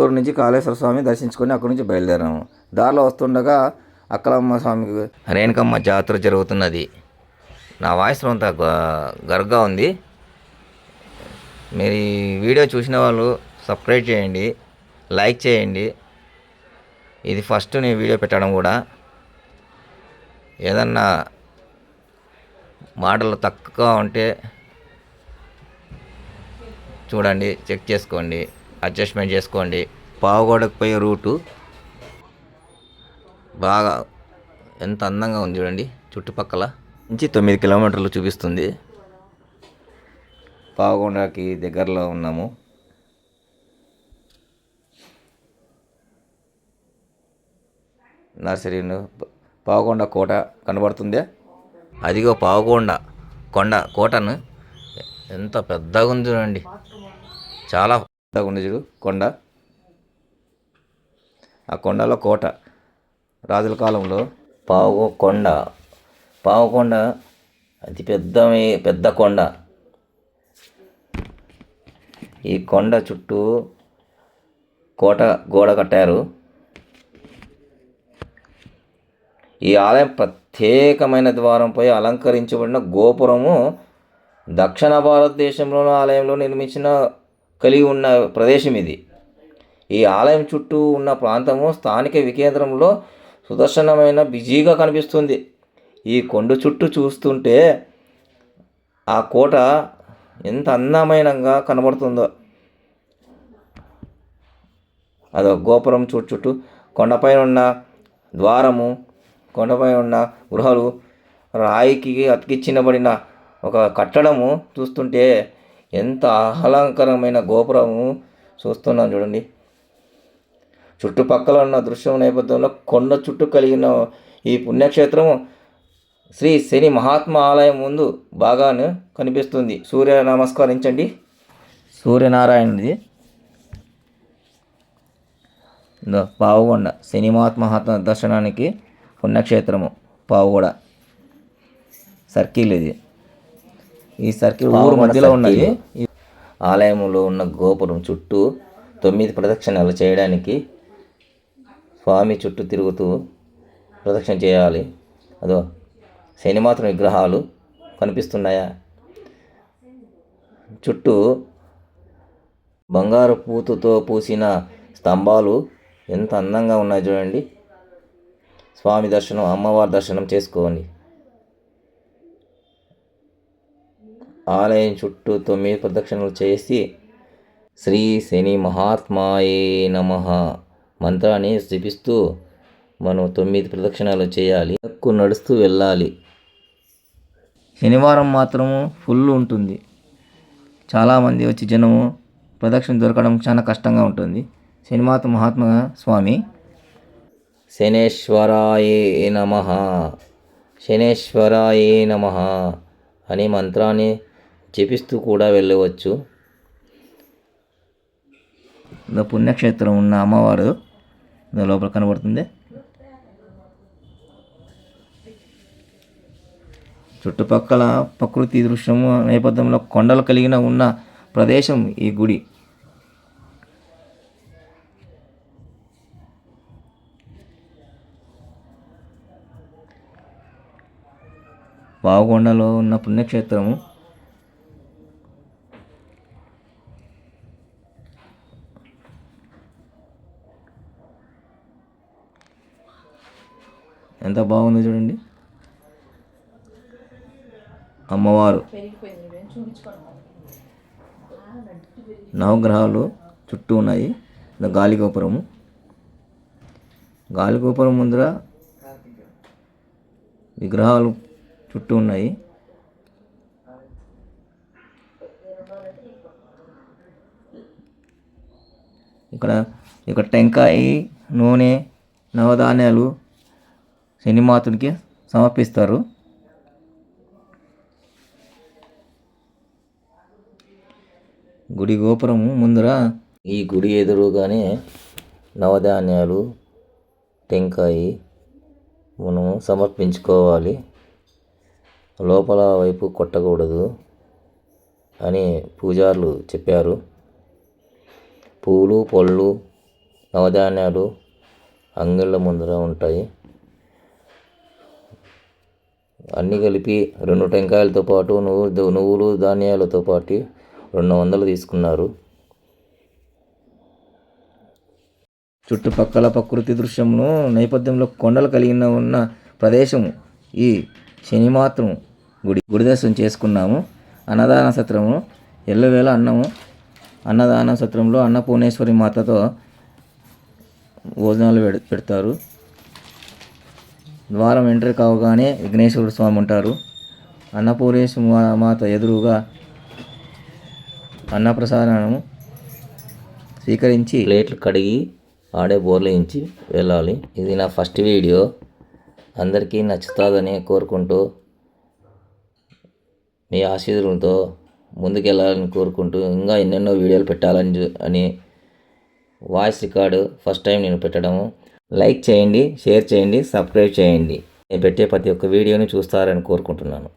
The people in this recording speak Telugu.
ఊరు నుంచి కాళేశ్వర స్వామి దర్శించుకొని అక్కడి నుంచి బయలుదేరాము. దారిలో వస్తుండగా అక్కలమ్మ స్వామికి రేణుకమ్మ జాతర జరుగుతున్నది. నా వాయిస్ అంత గర్గా ఉంది. మీరు ఈ వీడియో చూసిన వాళ్ళు సబ్స్క్రైబ్ చేయండి లైక్ చేయండి. ఇది ఫస్ట్ నేను వీడియో పెట్టడం కూడా. ఏదన్నా మాటలు తక్కువ ఉంటే చూడండి చెక్ చేసుకోండి. అడ్జస్ట్మెంట్ చేసుకోండి. పావుగోడకు పోయే రూటు బాగా ఎంత అందంగా ఉంది చూడండి చుట్టుపక్కల. నుంచి తొమ్మిది కిలోమీటర్లు చూపిస్తుంది. పావుగొండకి దగ్గరలో ఉన్నాము. నర్సరీ పావుగొండ కోట కనబడుతుందే? అదిగో పావుగొండ కొండ కోటను. ఎంత పెద్దగా ఉంది చూడండి. చాలా ఉంది చూడు కొండ. ఆ కొండలో కోట. రాజుల కాలంలో పావు కొండ. పావుకొండ అతి పెద్ద పెద్ద కొండ. ఈ కొండ చుట్టూ కోట గోడ కట్టారు. ఈ ఆలయం ప్రత్యేకమైన ద్వారంపై అలంకరించబడిన గోపురము దక్షిణ భారతదేశంలోని ఆలయంలో నిర్మించిన కలిగి ఉన్న ప్రదేశం ఇది. ఈ ఆలయం చుట్టూ ఉన్న ప్రాంతము స్థానిక వికేంద్రంలో సుదర్శనమైన బిజీగా కనిపిస్తుంది. ఈ కొండ చుట్టూ చూస్తుంటే ఆ కోట ఎంత అందమైనగా కనబడుతుందో. అదో గోపురం చుట్టూ చుట్టూ కొండపై ఉన్న ద్వారము కొండపై ఉన్న గృహాలు రాయికి అతికిచ్చినబడిన ఒక కట్టడము చూస్తుంటే ఎంత ఆహ్లాదకరమైన గోపురము చూస్తున్నాం చూడండి. చుట్టుపక్కల ఉన్న దృశ్యం నేపథ్యంలో కొండ చుట్టూ కలిగిన ఈ పుణ్యక్షేత్రము శ్రీ శని మహాత్మ ఆలయం ముందు బాగాను కనిపిస్తుంది. సూర్య నమస్కరించండి. సూర్యనారాయణది పావుగొండ శని మహాత్మ దర్శనానికి పుణ్యక్షేత్రము పావుగొడ సర్కిల్ ఇది. ఈ సర్కిల్ ఊరు మధ్యలో ఉన్నది. ఆలయంలో ఉన్న గోపురం చుట్టూ తొమ్మిది ప్రదక్షిణలు చేయడానికి స్వామి చుట్టూ తిరుగుతూ ప్రదక్షిణ చేయాలి. అదో శనిమాత్రం విగ్రహాలు కనిపిస్తున్నాయా? చుట్టూ బంగారు పూతతో పూసిన స్తంభాలు ఎంత అందంగా ఉన్నాయి చూడండి. స్వామి దర్శనం అమ్మవారి దర్శనం చేసుకోండి. ఆలయం చుట్టూ తొమ్మిది ప్రదక్షిణలు చేసి శ్రీ శని మహాత్మాయే నమ మంత్రాన్ని జపిస్తూ మనం తొమ్మిది ప్రదక్షిణాలు చేయాలి ఎక్కువ నడుస్తూ వెళ్ళాలి. శనివారం మాత్రము ఫుల్ ఉంటుంది. చాలామంది వచ్చి జనము ప్రదక్షిణ దొరకడం చాలా కష్టంగా ఉంటుంది. శనిమాత మహాత్మా స్వామి. శనేశ్వరాయే నమ. శనేశ్వరాయే నమ అనే మంత్రాన్ని జపిస్తూ కూడా వెళ్ళవచ్చు. ఇందులో పుణ్యక్షేత్రం ఉన్న అమ్మవారు ఇందులో లోపల కనబడుతుంది. చుట్టుపక్కల ప్రకృతి దృశ్యము నేపథ్యంలో కొండలు కలిగిన ఉన్న ప్రదేశం ఈ గుడి. పావుగొండలో ఉన్న పుణ్యక్షేత్రము ఎంత బాగుందో చూడండి. అమ్మవారు నవగ్రహాలు చుట్టూ ఉన్నాయి. గాలిగోపురము గాలిగోపురం ముందర విగ్రహాలు చుట్టూ ఉన్నాయి. ఇక్కడ ఇక్కడ టెంకాయ నూనె నవధాన్యాలు శనిమాతునికి సమర్పిస్తారు? గుడి గోపురము ముందర ఈ గుడి ఎదురుగానే నవధాన్యాలు టెంకాయ మనము సమర్పించుకోవాలి. లోపల వైపు కొట్టకూడదు అని పూజారులు చెప్పారు. పూలు పళ్ళు నవధాన్యాలు అంగిళ్ళ ముందర ఉంటాయి. అన్నీ కలిపి రెండు టెంకాయలతో పాటు నువ్వు నువ్వులు ధాన్యాలతో పాటు రెండు వందలు తీసుకున్నారు. చుట్టుపక్కల ప్రకృతి దృశ్యమును నేపథ్యంలో కొండలు కలిగిన ఉన్న ప్రదేశం ఈ శని మాత్రం గుడి గుడి దర్శనం చేసుకున్నాము. అన్నదాన సత్రము ఎల్లవేళ అన్నము అన్నదాన సత్రంలో అన్నపూర్ణేశ్వరి మాతతో భోజనాలు పెడ పెడతారు. ద్వారం ఎంటర్ కావగానే విఘ్నేశ్వరుడు స్వామి ఉంటారు. అన్నపూర్ణేశ్వర మా- మాత ఎదురుగా అన్నప్రసాదము స్వీకరించి ప్లేట్లు కడిగి ఆడే బోర్లేయించి వెళ్ళాలి. ఇది నా ఫస్ట్ వీడియో. అందరికీ నచ్చుతుందని కోరుకుంటూ మీ ఆశీర్వాదంతో ముందుకెళ్ళాలని కోరుకుంటూ ఇంకా ఎన్నెన్నో వీడియోలు పెట్టాలని అని వాయిస్ రికార్డు ఫస్ట్ టైం నేను పెట్టడము. లైక్ చేయండి షేర్ చేయండి సబ్స్క్రైబ్ చేయండి. నేను పెట్టే ప్రతి ఒక్క వీడియోని చూస్తారని కోరుకుంటున్నాను.